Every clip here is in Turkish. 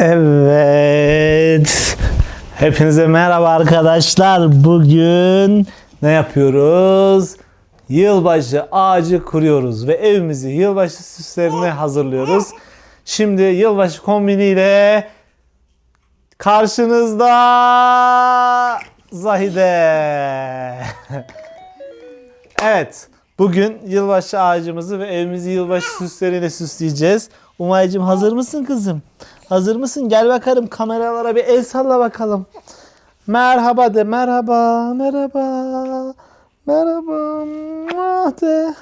Evet. Hepinize merhaba arkadaşlar. Bugün ne yapıyoruz? Yılbaşı ağacı kuruyoruz ve evimizi yılbaşı süslerine hazırlıyoruz. Şimdi yılbaşı kombiniyle karşınızda Zahide. Evet. Bugün yılbaşı ağacımızı ve evimizi yılbaşı süsleriyle süsleyeceğiz. Umay'cığım hazır mısın kızım? Hazır mısın? Gel bakalım kameralara bir el salla bakalım. Merhaba de merhaba merhaba merhaba muah de.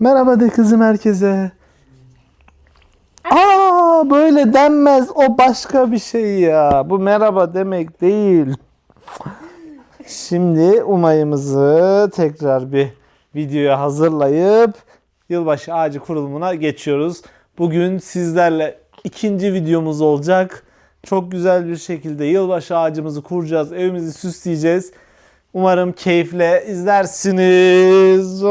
Merhaba de kızım herkese. Aa böyle denmez o başka bir şey ya. Bu merhaba demek değil. Şimdi umayımızı tekrar bir videoya hazırlayıp yılbaşı ağacı kurulumuna geçiyoruz. Bugün sizlerle ikinci videomuz olacak. Çok güzel bir şekilde yılbaşı ağacımızı kuracağız, evimizi süsleyeceğiz. Umarım keyifle izlersiniz.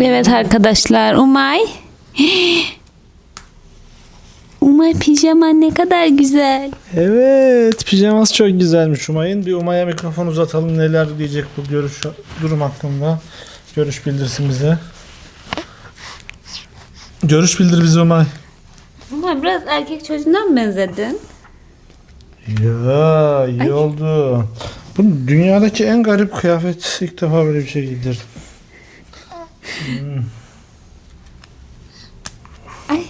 Evet arkadaşlar Umay. Umay pijaman ne kadar güzel. Evet, pijaması çok güzelmiş Umay'ın. Bir Umay'a mikrofon uzatalım. Neler diyecek bu görüş durum hakkında. Görüş bildirsin bize. Görüş bildir bize Umay. Umay biraz erkek çocuğundan mı benzedin? Ya iyi oldu. Bu dünyadaki en garip kıyafet ilk defa böyle bir şey giydirdim. Ay.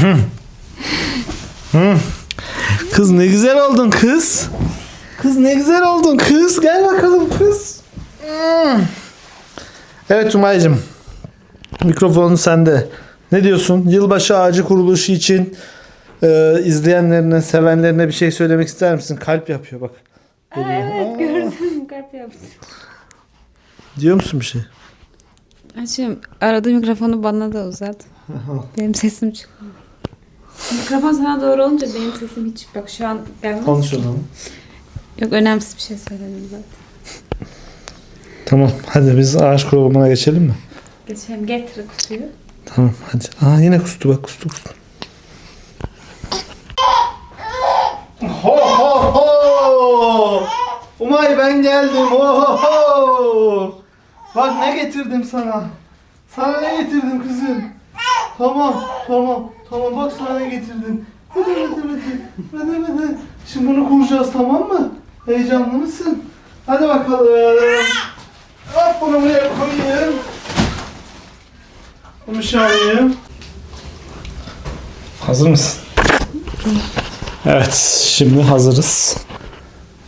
Hı. Kız ne güzel oldun kız. Kız ne güzel oldun kız. Gel bakalım kız. Hı. Evet Umay'cığım. Mikrofonun sende. Ne diyorsun? Yılbaşı ağacı kuruluşu için e, izleyenlerine, sevenlerine bir şey söylemek ister misin? Kalp yapıyor bak. Evet gördüm kalp yaptım. Diyor musun bir şey? Açayım arada mikrofonu bana da uzat. benim sesim çıkmıyor. Mikrofon sana doğru olunca benim sesim hiç bak şu an gelmez. Konuşalım. Yok önemsiz bir şey söyledim zaten. Tamam hadi biz ağaç kurulumuna geçelim mi? Geçelim getir kutuyu. Tamam hadi. Aa yine kustu bak kustu kustu. Ho ho ho! Umay ben geldim. Ho ho ho! Bak ne getirdim sana. Sana ne getirdim kızım? Tamam, tamam, tamam bak sana ne getirdim. Hadi hadi hadi. Hadi hadi. Şimdi bunu kuracağız tamam mı? Heyecanlı mısın? Hadi bakalım. Hop bunu buraya koyayım. Bunu şey alayım. Hazır mısın? Evet, şimdi hazırız.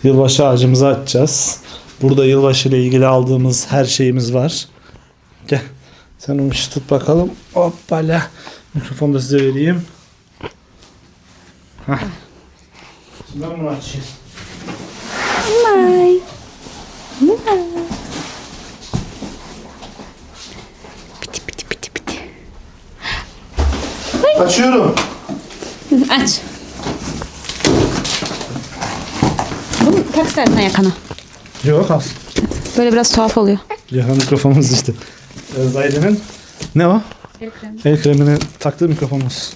Yılbaşı ağacımızı açacağız. Burada yılbaşı ile ilgili aldığımız her şeyimiz var. Gel. Sen onu tut bakalım. Hoppala. Mikrofonu da size vereyim. Hah. Şimdi ben bunu açayım. Umay. Umay. Açıyorum. Aç. Bunu tak istersen yakana. Yok az. Böyle biraz tuhaf oluyor. Yakın mikrofonumuz işte. Ee, Zahide'nin ne o? El kremi. El kremini taktığı mikrofonumuz.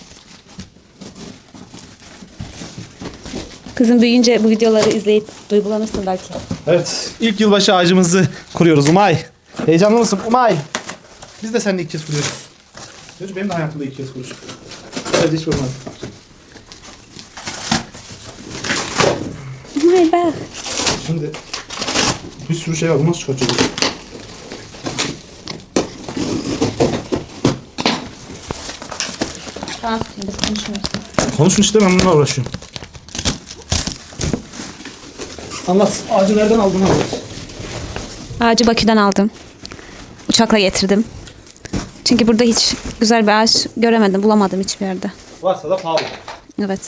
Kızım büyüyünce bu videoları izleyip duygulanırsın belki. Evet, ilk yılbaşı ağacımızı kuruyoruz Umay. Heyecanlı mısın Umay? Biz de seninle ilk kez kuruyoruz. Gerçi benim de hayatımda ilk kez kuruşum. Evet, hiç vurmadım. Umay bak. Şimdi bir sürü şey var. Bu nasıl çıkartacağız? Tamam biz konuşmuyoruz. Konuşun işte ben bununla uğraşıyorum. Anlat. Ağacı nereden aldın anlat. Ağacı Bakü'den aldım. Uçakla getirdim. Çünkü burada hiç güzel bir ağaç göremedim, bulamadım hiçbir yerde. Varsa da pahalı. Evet.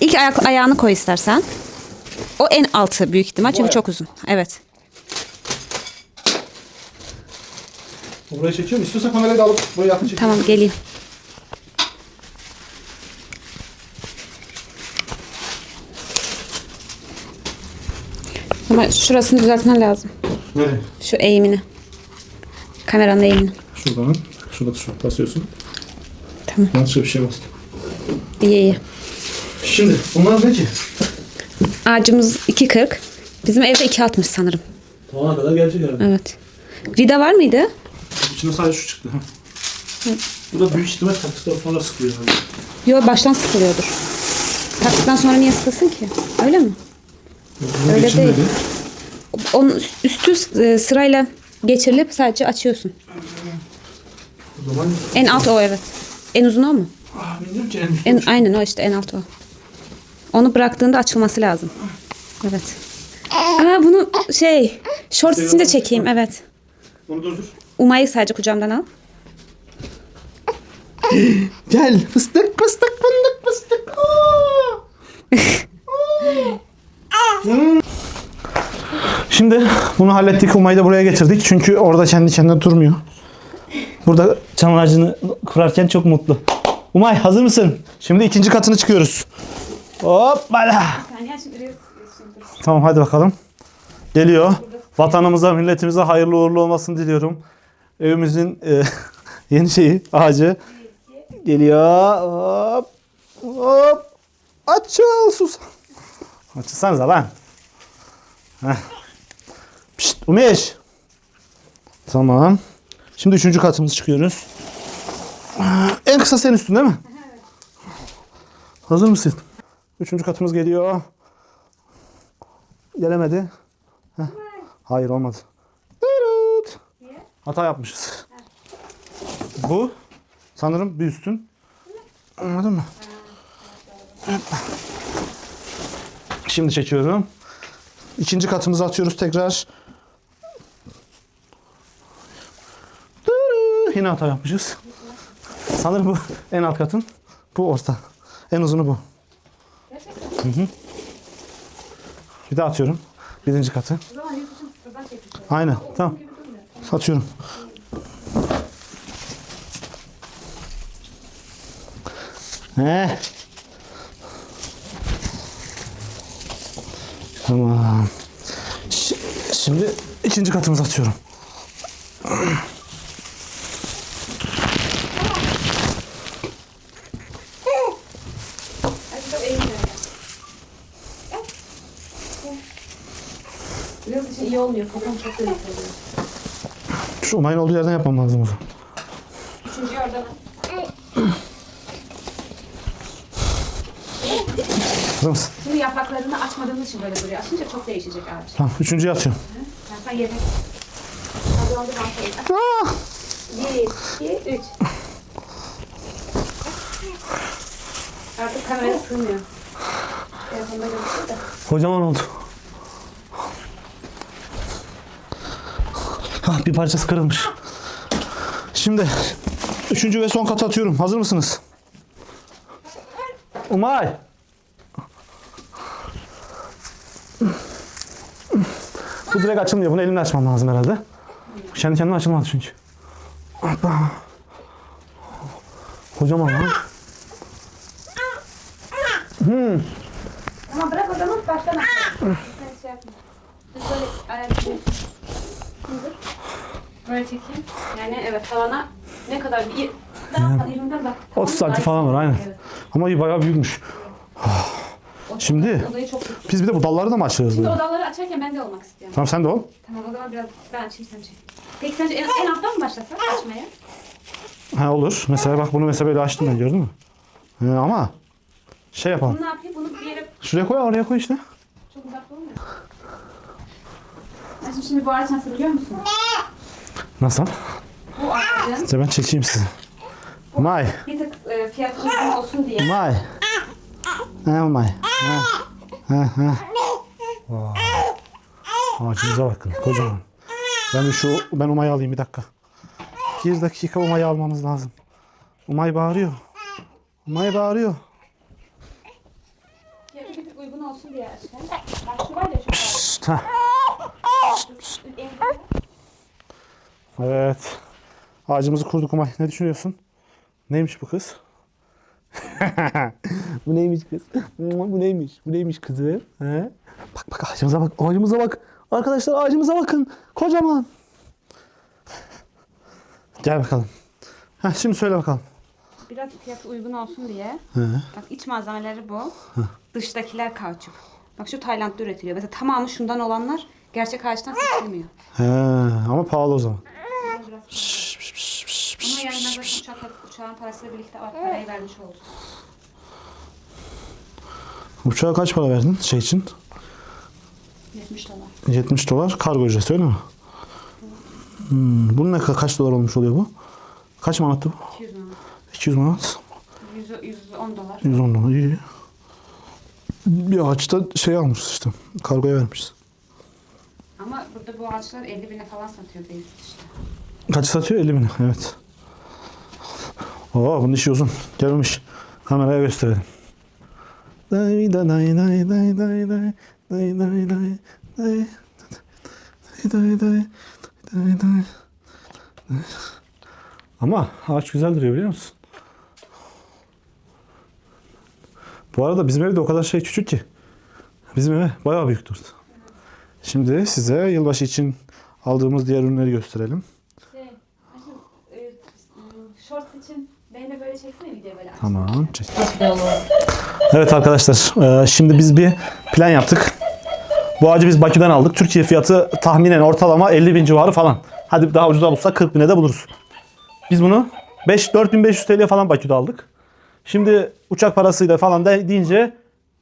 İlk ayak, ayağını koy istersen. O en altı büyük ihtimal çünkü ayak. çok uzun. Evet. Burayı çekiyorum. İstiyorsan kamerayı da alıp buraya yakın çekiyorum. Tamam geleyim. Ama şurasını düzeltmen lazım. Nereye? Şu eğimini. Kameranın eğimini. Şuradan. Şurada tuşa basıyorsun. Tamam. Yanlışlıkla bir şey bastım. İyi iyi. Şimdi bunlar ne ki? Ağacımız 2.40. Bizim evde 2.60 sanırım. Tavana kadar gelecek herhalde. Evet. Vida var mıydı? İçinde sadece şu çıktı. Ha. Bu da büyük ihtimal taktıktan sonra sıkıyor herhalde. Yo baştan sıkılıyordur. Taktıktan sonra niye sıkılsın ki? Öyle mi? Bunun Öyle değil. Onun üstü e, sırayla geçirilip sadece açıyorsun. O zaman En alt o evet. En uzun o mu? ah, bilmiyorum ki en üstü. En, aynen o işte en alt o. Onu bıraktığında açılması lazım. Evet. Aa bunu şey short için de çekeyim evet. Onu durdur. Umay'ı sadece kucağımdan al. Gel fıstık fıstık fındık fıstık. Hmm. Şimdi bunu hallettik. Umay'ı da buraya getirdik. Çünkü orada kendi kendine durmuyor. Burada çam ağacını kurarken çok mutlu. Umay hazır mısın? Şimdi ikinci katını çıkıyoruz. Hoppala. Tamam hadi bakalım. Geliyor. Vatanımıza, milletimize hayırlı uğurlu olmasını diliyorum. Evimizin e, yeni şeyi, ağacı. Geliyor. Hop. Hop. Açıl sus. Açılsanıza lan. Heh. Umeş. Tamam. Şimdi üçüncü katımız çıkıyoruz. En kısa sen üstün değil mi? Hazır mısın? Üçüncü katımız geliyor. Gelemedi. Heh. Hayır olmadı. Hata yapmışız. Bu sanırım bir üstün. Anladın mı? Şimdi çekiyorum. İkinci katımızı atıyoruz tekrar. Yine hata yapmışız. Sanırım bu en alt katın. Bu orta. En uzunu bu. Hı hı. Bir daha atıyorum. Birinci katı. Aynen. Tamam. Atıyorum. He. Tamam. Şimdi ikinci katımızı atıyorum. Biraz için iyi olmuyor. Kafam çok oluyor. Şu umayın olduğu yerden yapmam lazım o zaman. Üçüncü oradan Hazır mısın? Şimdi yapraklarını açmadığımız için böyle duruyor. Açınca çok değişecek ağaç. Tamam. Üçüncüyü atıyorum. Yani sen. Hadi oldu ben Ah! Bir, iki, üç. Artık kamera sığmıyor. Telefonda gözüküyor da. Kocaman oldu. Ah, bir parçası kırılmış. Şimdi üçüncü ve son katı atıyorum. Hazır mısınız? Umay. Bu direkt açılmıyor. Bunu elimle açmam lazım herhalde. Kendi kendine açılmadı çünkü. Hoppa. Kocaman lan. Ama bırak o baştan aç. Sen şey yapma. Biz böyle ayaklayalım. Çekeyim. Yani evet tavana ne kadar bir... Daha elimden bak. 30 santim falan var aynen. Evet. Ama iyi bayağı büyükmüş. O- Şimdi-. Biz bir de bu dalları da mı açıyoruz? Şimdi böyle? odaları açarken ben de olmak istiyorum. Tamam sen de ol. Tamam o zaman biraz ben açayım sen çek. Peki sence en, en alttan mı başlasak açmaya? Ha olur. Mesela bak bunu mesela böyle açtım ben gördün mü? He, ama şey yapalım. Bunu ne yapayım? Bunu bir yere Şuraya koy oraya koy işte. çok uzakta olmuyor. Şimdi bu ağaç nasıl biliyor musun? Nasıl? Bu ağacın İşte ben çekeyim sizi. May. bir tık e, fiyatı uygun olsun diye. May. Ha may. Ha. Ha ha. Vay. Ağacımıza bakın kocaman. Ben de şu ben Umay'ı alayım bir dakika. Bir dakika Umay'ı almamız lazım. Umay bağırıyor. Umay bağırıyor. Fiyatı bir tık uygun olsun diye aşkım. Bak şu var ya şu ağaç. Şşt, ha. Evet. Ağacımızı kurduk Umay. Ne düşünüyorsun? Neymiş bu kız? bu neymiş kız? bu neymiş? Bu neymiş kızım? He? Bak bak ağacımıza bak. Ağacımıza bak. Arkadaşlar ağacımıza bakın. Kocaman. Gel bakalım. Ha şimdi söyle bakalım. Biraz fiyatı uygun olsun diye. He. Bak iç malzemeleri bu. Dıştakiler kauçuk. Bak şu Tayland'da üretiliyor. Mesela tamamı şundan olanlar gerçek ağaçtan seçilmiyor. He, ama pahalı o zaman. Ama yani ben zaten uçakla, uçağın parasıyla birlikte parayı vermiş oldum. Uçağa kaç para verdin şey için? 70 dolar. 70 dolar kargo ücreti öyle mi? Hmm, bunun ne ka- kaç dolar olmuş oluyor bu? Kaç manattı bu? 200 dolar. 200 manat. 100, 110 dolar. 110 dolar iyi. Bir ağaçta şey almış işte. Kargoya vermiş. Ama burada bu ağaçlar 50 bine falan satıyor değil işte. Kaç satıyor? 50 bin. Evet. Oo bunun işi uzun. Gelmiş. Kameraya gösterelim. Day day day day day day day day day day day day day day Ama ağaç güzel duruyor biliyor musun? Bu arada bizim evde o kadar şey küçük ki. Bizim eve bayağı büyük durdu. Şimdi size yılbaşı için aldığımız diğer ürünleri gösterelim. Şey, aşkım, e, e, shorts için beni de böyle çeksene video böyle. Tamam. çek. Evet arkadaşlar, e, şimdi biz bir plan yaptık. Bu ağacı biz Bakü'den aldık. Türkiye fiyatı tahminen ortalama 50 bin civarı falan. Hadi daha ucuza bulsak 40 bine de buluruz. Biz bunu 5 4500 TL falan Bakü'de aldık. Şimdi uçak parasıyla falan da deyince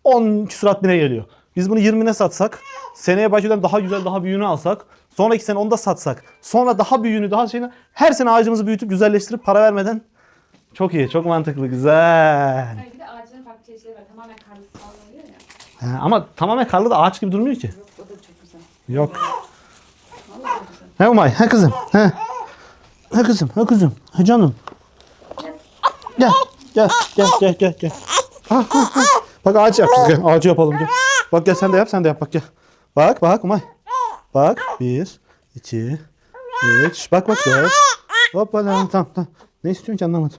10 küsurat bine geliyor. Biz bunu 20'ne satsak, seneye Bakü'den daha güzel, daha büyüğünü alsak, sonraki sene onu da satsak, sonra daha büyüğünü, daha şeyini, her sene ağacımızı büyütüp güzelleştirip para vermeden çok iyi, çok mantıklı, güzel. Hayır, bir de ağaçların farklı çeşitleri var. Tamamen karlısı falan oluyor ya. He, ama tamamen karlı da ağaç gibi durmuyor ki. Yok, o da çok güzel. Yok. Vallahi çok güzel. He Umay, he kızım, he. He kızım, he kızım, he canım. Gel, gel, gel, gel, gel, gel. Ha, ha, ha. Bak ağaç yapacağız, gel. Ağacı yapalım, gel. Bak gel sen de yap, sen de yap, bak gel. Bak, bak Umay. Bak, bir, iki, üç. Bak, bak, dört. Hoppa lan, tamam, tamam. Ne istiyorsun ki anlamadım.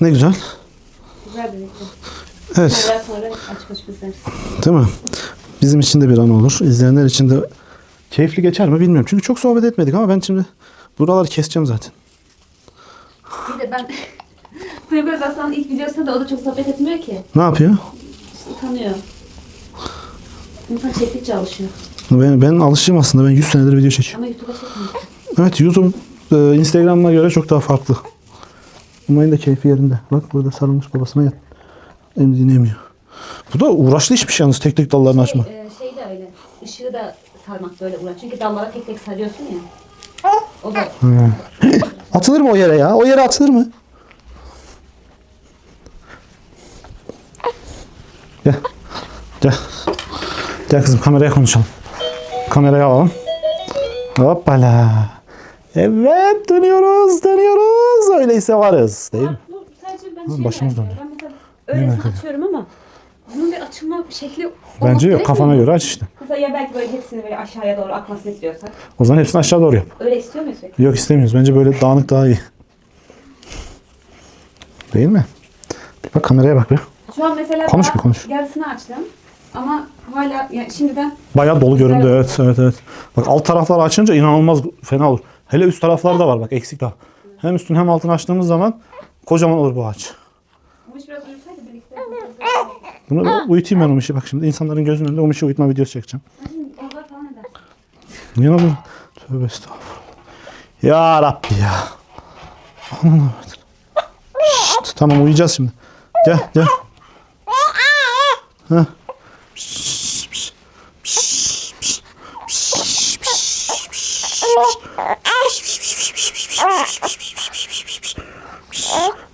Ne güzel. Güzel bir video. Evet. Sonra sonra açık açık izleriz. Değil mi? Bizim için de bir an olur. İzleyenler için de keyifli geçer mi bilmiyorum. Çünkü çok sohbet etmedik ama ben şimdi buraları keseceğim zaten. Bir de ben Duygu Özaslan'ın ilk videosunda da o da çok sohbet etmiyor ki. Ne yapıyor? İşte utanıyor. İnsan çektikçe alışıyor. Ben, ben alışığım aslında. Ben 100 senedir video çekiyorum. Ama YouTube'a çekmiyor. Evet YouTube e, Instagram'a göre çok daha farklı. Umay'ın da keyfi yerinde. Bak burada sarılmış babasına yat. Emziğini emiyor. Bu da uğraşlı işmiş yalnız tek tek dallarını açmak. Ee, şey de öyle. Işığı da sarmak böyle uğraş. Çünkü dallara tek tek sarıyorsun ya. O da Atılır mı o yere ya? O yere atılır mı? Gel. Gel. Gel kızım kameraya konuşalım. Kameraya alalım. Hoppala. Evet dönüyoruz dönüyoruz. Öyleyse varız değil mi? Bu sadece ben şey başımız merak ediyorum. Ben mesela öylesine açıyorum ama bunun bir açılma şekli olması Bence yok gerekmiyor kafana mu? göre aç işte. Mesela ya belki böyle hepsini böyle aşağıya doğru akmasını istiyorsak. O zaman hepsini aşağı doğru yap. Öyle istiyor muyuz peki? Yok istemiyoruz. Bence böyle dağınık daha iyi. Değil mi? Bir bak kameraya bak be. Şu an mesela Konuş daha bir konuş. yarısını açtım. Ama hala yani şimdiden Bayağı dolu göründü evet evet evet. Bak alt taraflar açınca inanılmaz fena olur. Hele üst taraflar da var bak eksik daha. Hem üstünü hem altını açtığımız zaman kocaman olur bu ağaç. bu iş biraz uyusaydı birlikte. Bunu da uyutayım ben Umiş'i bak şimdi insanların gözünün önünde Umiş'i uyutma videosu çekeceğim. Onlar falan eder. Niye lan? Tövbe estağfurullah. Ya Rabbi ya. Aman Allah'ım. Şşt, tamam uyuyacağız şimdi. Gel gel. Heh. Pişt, pişt, pişt, pişt, pişt, pişt, pişt, pişt.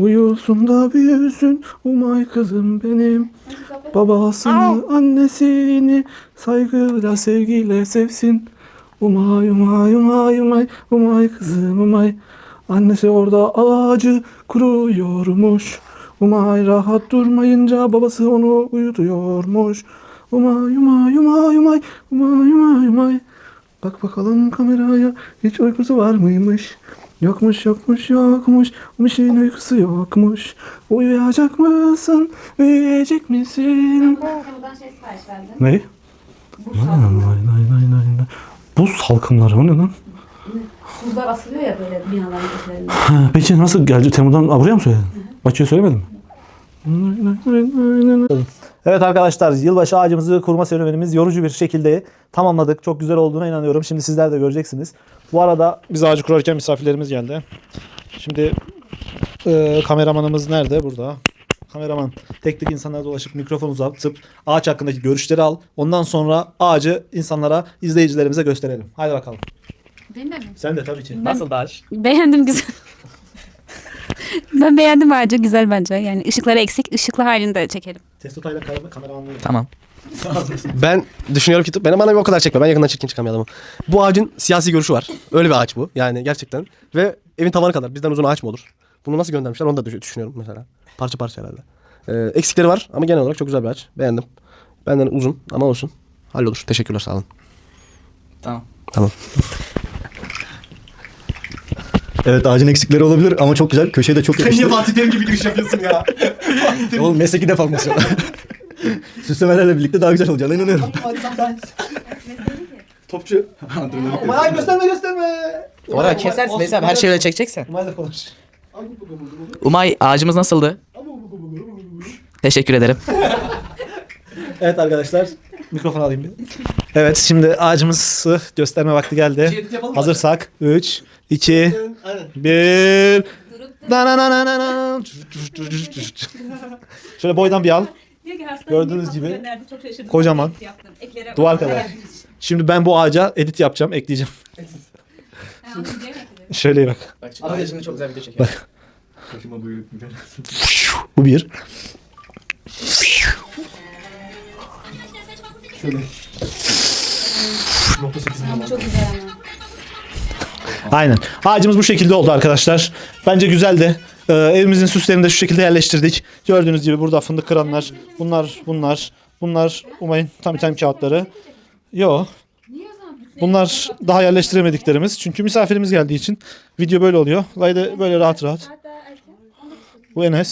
Uyusun da büyüsün umay kızım benim. Babasını annesini saygıyla sevgiyle sevsin. Umay umay umay umay umay kızım umay. Annesi orada ağacı kuruyormuş. Umay rahat durmayınca babası onu uyutuyormuş. Umay umay umay umay umay umay umay. Bak bakalım kameraya hiç uykusu var mıymış? Yokmuş yokmuş yokmuş Mişin uykusu yokmuş Uyuyacak mısın? Uyuyacak mısın? Buradan şey sipariş verdim. Ne? Bu Nay nay nay nay nay nay. Buz salkımları o ne lan? Buzlar asılıyor ya böyle binaların üzerinde. Ha, peki nasıl geldi? Temu'dan buraya mı söyledin? Bahçeye söylemedin mi? Evet arkadaşlar yılbaşı ağacımızı kurma serüvenimiz yorucu bir şekilde tamamladık. Çok güzel olduğuna inanıyorum. Şimdi sizler de göreceksiniz. Bu arada biz ağacı kurarken misafirlerimiz geldi. Şimdi e, kameramanımız nerede? Burada. Kameraman tek tek insanlara dolaşıp mikrofon uzatıp ağaç hakkındaki görüşleri al. Ondan sonra ağacı insanlara, izleyicilerimize gösterelim. Haydi bakalım. Benim de mi? Sen de tabii ki. Nasıl ağaç? Beğendim güzel. Ben beğendim ağacı güzel bence. Yani ışıkları eksik, ışıklı halini de çekelim. Testotayla kam- kameramanlığı. Tamam. Ben düşünüyorum ki bana bana bir o kadar çekme. Ben yakından çirkin çıkan bir adamım. Bu ağacın siyasi görüşü var. Öyle bir ağaç bu. Yani gerçekten. Ve evin tavanı kadar. Bizden uzun ağaç mı olur? Bunu nasıl göndermişler onu da düş- düşünüyorum mesela. Parça parça herhalde. Ee, eksikleri var ama genel olarak çok güzel bir ağaç. Beğendim. Benden uzun ama olsun. Hallolur. Teşekkürler sağ olun. Tamam. Tamam. Evet ağacın eksikleri olabilir ama çok güzel. Köşeye de çok yakıştı. Fatih Terim gibi giriş yapıyorsun ya? Oğlum mesleki deformasyon. Süslemelerle birlikte daha güzel olacağına inanıyorum. Topçu. Ay gösterme gösterme. Orada kesersin Veysel abi her şeyi öyle çekeceksen. Umay da konuş. Umay ağacımız nasıldı? Teşekkür ederim. Evet arkadaşlar mikrofon alayım bir. Evet şimdi ağacımızı gösterme vakti geldi. Hazırsak 3, 2, Aynen. 1. Durup da- Şöyle boydan bir al. Diyor Gördüğünüz gibi kocaman. Duvar kadar. Şimdi ben bu ağaca edit yapacağım, ekleyeceğim. Şöyle bak. Bak. Abi şimdi çok güzel video çekiyor. Başıma. Bu bir. Şöyle. Çok güzel ama. Aynen. Ağacımız bu şekilde oldu arkadaşlar. Bence güzeldi. Ee, evimizin süslerini de şu şekilde yerleştirdik. Gördüğünüz gibi burada fındık kıranlar. Bunlar, bunlar. Bunlar umayın tam item kağıtları. Yo. Bunlar daha yerleştiremediklerimiz. Çünkü misafirimiz geldiği için video böyle oluyor. Layda böyle rahat rahat. Bu Enes.